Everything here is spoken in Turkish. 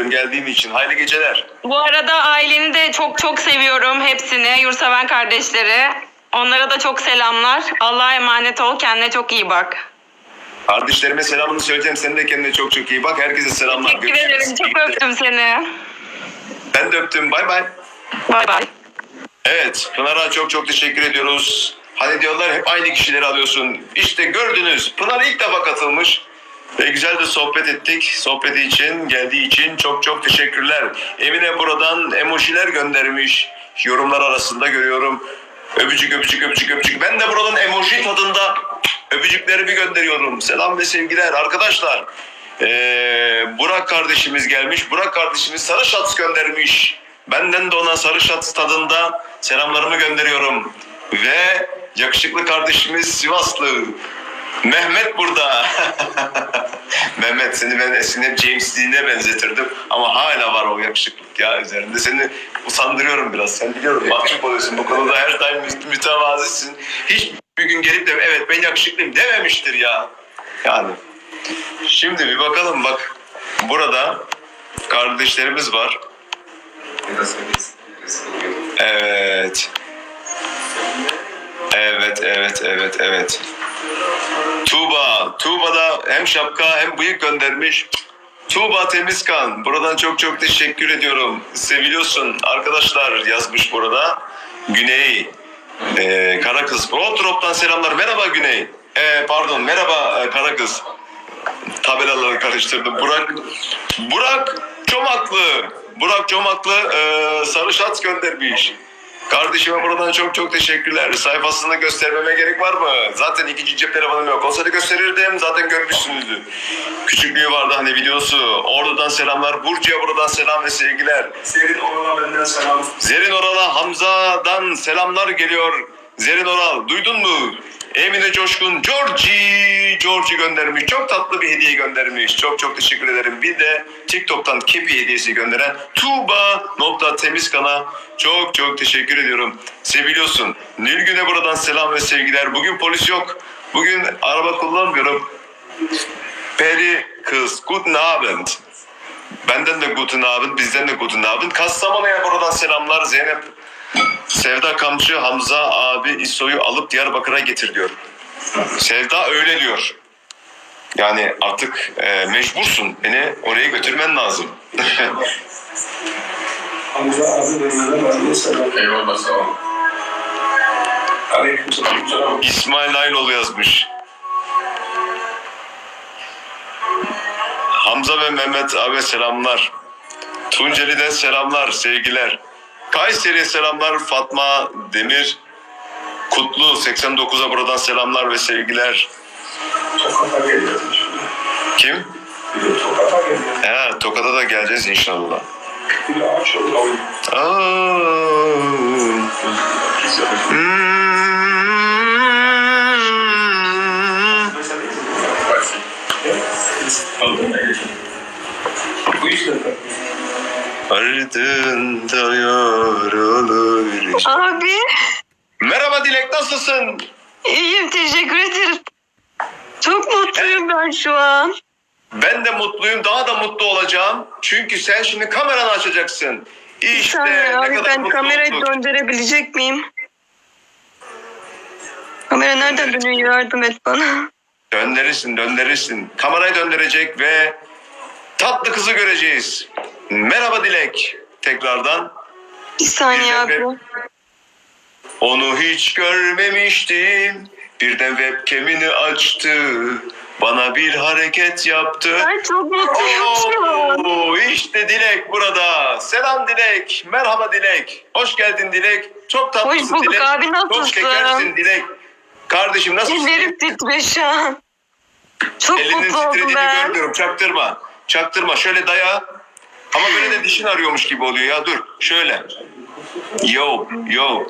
ederim geldiğim için. Hayırlı geceler. Bu arada aileni de çok çok seviyorum hepsini. Yurseven kardeşleri. Onlara da çok selamlar. Allah'a emanet ol. Kendine çok iyi bak. Kardeşlerime selamını söyleyeceğim. Sen de kendine çok çok iyi bak. Herkese selamlar. Teşekkür Görüşürüz. ederim. Çok öptüm seni. Ben de öptüm. Bay bay. Bay bay. Evet, Pınar'a çok çok teşekkür ediyoruz. Hani diyorlar hep aynı kişileri alıyorsun. İşte gördünüz, Pınar ilk defa katılmış. Ve güzel de sohbet ettik. Sohbeti için, geldiği için çok çok teşekkürler. Emine buradan emojiler göndermiş. Yorumlar arasında görüyorum. Öpücük, öpücük, öpücük, öpücük. Ben de buradan emoji tadında öpücüklerimi gönderiyorum. Selam ve sevgiler arkadaşlar. Ee, Burak kardeşimiz gelmiş. Burak kardeşimiz sarı şats göndermiş. Benden de ona sarı şats tadında selamlarımı gönderiyorum. Ve yakışıklı kardeşimiz Sivaslı. Mehmet burada. Mehmet seni ben eskiden hep James Dean'e benzetirdim. Ama hala var o yakışıklık ya üzerinde. Seni usandırıyorum biraz. Sen biliyorum mahcup oluyorsun. Bu konuda her daim mü- mütevazisin. Hiç bir gün gelip de evet ben yakışıklıyım dememiştir ya. Yani. Şimdi bir bakalım bak. Burada kardeşlerimiz var. Evet. Evet, evet, evet, evet. Tuğba, Tuğba da hem şapka hem bıyık göndermiş. Tuğba Temizkan, buradan çok çok teşekkür ediyorum. Seviliyorsun arkadaşlar yazmış burada. Güney, ee, Kara Kız. Roadrop'tan selamlar. Merhaba Güney. Ee, pardon, merhaba e, Kara Kız. Tabelaları karıştırdım. Burak, Burak Çomaklı. Burak Çomaklı e, sarı şats göndermiş. Kardeşime buradan çok çok teşekkürler. Sayfasını göstermeme gerek var mı? Zaten ikinci cep telefonum yok. Olsa da gösterirdim. Zaten görmüşsünüzdür. Küçüklüğü vardı hani videosu. Ordu'dan selamlar. Burcu'ya buradan selam ve sevgiler. Serin Oral'a benden selam. Zerin Oral'a Hamza'dan selamlar geliyor. Zerin Oral duydun mu? Emine Coşkun Georgie Georgie göndermiş. Çok tatlı bir hediye göndermiş. Çok çok teşekkür ederim. Bir de TikTok'tan kepi hediyesi gönderen Tuğba nokta Temizkan'a çok çok teşekkür ediyorum. Seviliyorsun. Nilgün'e buradan selam ve sevgiler. Bugün polis yok. Bugün araba kullanmıyorum. Peri kız. Guten Abend. Benden de guten Abend, bizden de guten Abend. Kastamonu'ya buradan selamlar. Zeynep Sevda Kamçı Hamza abi İso'yu alıp Diyarbakır'a getir diyor. Sevda öyle diyor. Yani artık e, mecbursun. Beni oraya götürmen lazım. Eyvallah sağ ol. İsmail Ayloğlu yazmış. Hamza ve Mehmet abi selamlar. Tunceli'den selamlar, sevgiler. Kayseri'ye selamlar Fatma Demir. Kutlu 89'a buradan selamlar ve sevgiler. Tokat'a geliyorum şimdi. Kim? He, Tokat'a da geleceğiz inşallah. Bu işte. Ardında bir- Abi Merhaba Dilek nasılsın? iyiyim teşekkür ederim. Çok mutluyum ben şu an. Ben de mutluyum daha da mutlu olacağım. Çünkü sen şimdi kameranı açacaksın. İşte ne abi kadar ben mutlu kamerayı olduk. döndürebilecek miyim? Kamera nereden dönüyor yardım et bana. Döndürürsün döndürürsün. Kamerayı döndürecek ve tatlı kızı göreceğiz. Merhaba Dilek. Tekrardan. Bir saniye abi. Onu hiç görmemiştim. Birden webcam'ini açtı. Bana bir hareket yaptı. Ben çok mutluyum. Oo, işte Dilek burada. Selam Dilek. Merhaba Dilek. Hoş geldin Dilek. Çok tatlısın Hoş bulduk Dilek. abi, Çok nasılsın? şekersin Dilek. Kardeşim nasılsın? Ellerim titriyor şu an. Çok Elinin mutlu oldum titrediğini ben. görmüyorum. Çaktırma. Çaktırma. Şöyle daya. Ama böyle de dişin arıyormuş gibi oluyor ya. Dur. Şöyle. Yo, yo.